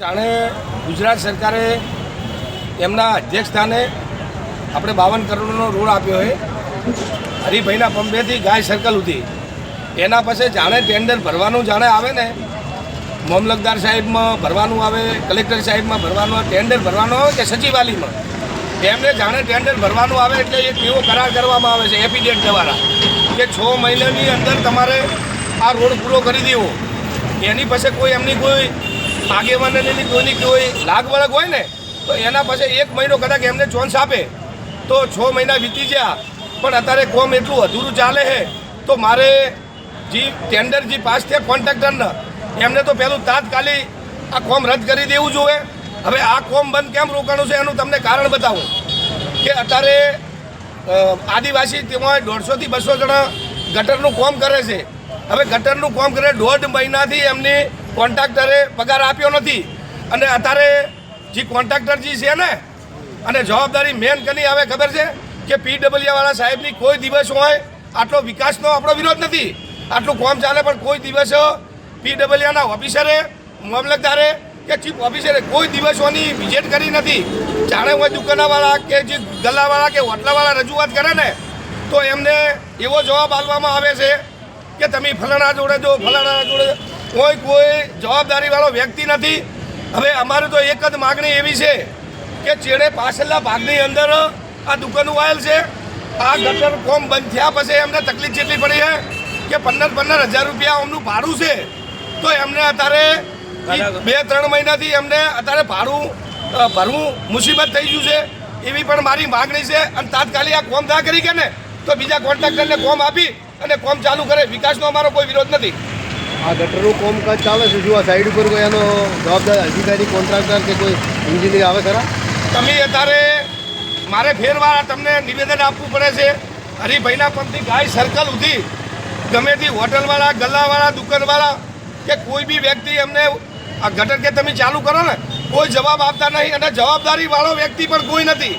જાણે ગુજરાત સરકારે એમના અધ્યક્ષ સ્થાને આપણે બાવન કરોડનો રોડ આપ્યો હોય હરિભાઈના પંપેથી ગાય સર્કલ સુધી એના પછી જાણે ટેન્ડર ભરવાનું જાણે આવે ને, મામલતદાર સાહેબમાં ભરવાનું આવે, કલેક્ટર સાહેબમાં ભરવાનું આવે ટેન્ડર ભરવાનું આવે કે સચિવાલયમાં? એમને જાણે ટેન્ડર ભરવાનું આવે એટલે એક એવો કરાર કરવામાં આવે છે એફિડેટ દ્વારા. કે છ મહિનાની અંદર તમારે આ રોડ પૂરો કરી દેવો. એની પાસે કોઈ એમની કોઈ આગેવાનની કોઈની કોઈ લાગવળગ હોય ને, તો એના પાસે એક મહિનો કદાચ એમને ચોન્સ આપે. તો છ મહિના વીતી ગયા, પણ અત્યારે કોમ એટલું અધૂરું ચાલે છે, તો મારે જે ટેન્ડર જે પાસ થયા કોન્ટ્રાક્ટરના એમને તો પહેલું તાત્કાલિક આ કોમ રદ કરી દેવું જોઈએ. હવે આ કોમ બંધ કેમ રોકાણું છે એનું તમને કારણ બતાવું. કે અત્યારે આદિવાસી તેમાં દોઢસોથી બસો જણા ગટરનું કોમ કરે છે. હવે ગટરનું કોમ કરે દોઢ મહિનાથી એમની કોન્ટ્રાક્ટરે પગાર આપ્યો નથી. અને અત્યારે જે કોન્ટ્રાક્ટર જે છે ને, અને જવાબદારી મેન કની આવે ખબર છે કે પીડબ્લ્યુવાળા સાહેબની કોઈ દિવસ હોય આટલો વિકાસનો આપણો વિરોધ નથી. આટલું કોમ ચાલે પણ કોઈ દિવસ પીડબ્લ્યુના ઓફિસરે, મામલતદારે કે ચીફ ઓફિસરે કોઈ દિવસોની વિઝિટ કરી નથી. જાણે હોય દુકાનવાળા કે જે ગલ્લાવાળા કે હોટલાવાળા રજૂઆત કરે ને, તો એમને એવો જવાબ આપવામાં આવે છે કે તમે ફલાણા જોડે જો, ફલાણા જોડે કોઈ કોઈ જવાબદારીવાળો વ્યક્તિ નથી. હવે અમારી તો એક જ માગણી એવી છે કે જેણે પાછળના ભાગની અંદર આ દુકાનો આવેલ છે. આ ગટર કોમ બંધ થયા પછી એમને તકલીફ જેટલી પડી છે કે પંદર પંદર હજાર રૂપિયા એમનું ભાડું છે. તો એમને અત્યારે બે ત્રણ મહિનાથી એમને અત્યારે ભાડું ભરવું મુસીબત થઈ ગયું છે. એવી પણ મારી માગણી છે અને તાત્કાલિક આ કોમ ના કરી કે ને તો બીજા કોન્ટ્રાક્ટરને કોમ આપી અને કોમ ચાલુ કરે. વિકાસનો અમારો કોઈ વિરોધ નથી. આ ગટરનું કામકાજ ચાલે છે? શું આ સાઈડ ઉપર કોઈ એનો જવાબદાર અધિકારી કોન્ટ્રાક્ટર કે કોઈ એન્જિનિયર આવે ખરા? તમે અત્યારે મારે ફેરવાર તમને નિવેદન આપવું પડે છે. હરિભાઈના પંથી ગાય સર્કલ સુધી ગમે તે હોટલવાળા, ગલ્લાવાળા, દુકાનવાળા કે કોઈ બી વ્યક્તિ એમને આ ગટર કે તમે ચાલુ કરો ને, કોઈ જવાબ આપતા નહીં અને જવાબદારીવાળો વ્યક્તિ પણ કોઈ નથી.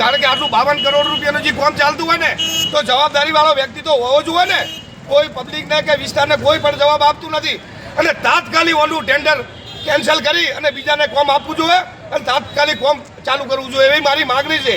કારણ કે આટલું બાવન કરોડ રૂપિયાનું જે કામ ચાલતું હોય ને, તો જવાબદારીવાળો વ્યક્તિ તો હોવો જોઈએ ને. કોઈ પબ્લિકને કે વિસ્તારને કોઈ પણ જવાબ આપતું નથી. અને તાત્કાલિક ઓલું ટેન્ડર કેન્સલ કરી અને બીજાને કોમ આપવું જોઈએ અને તાત્કાલિક કોમ ચાલુ કરવું જોઈએ એવી મારી માગણી છે.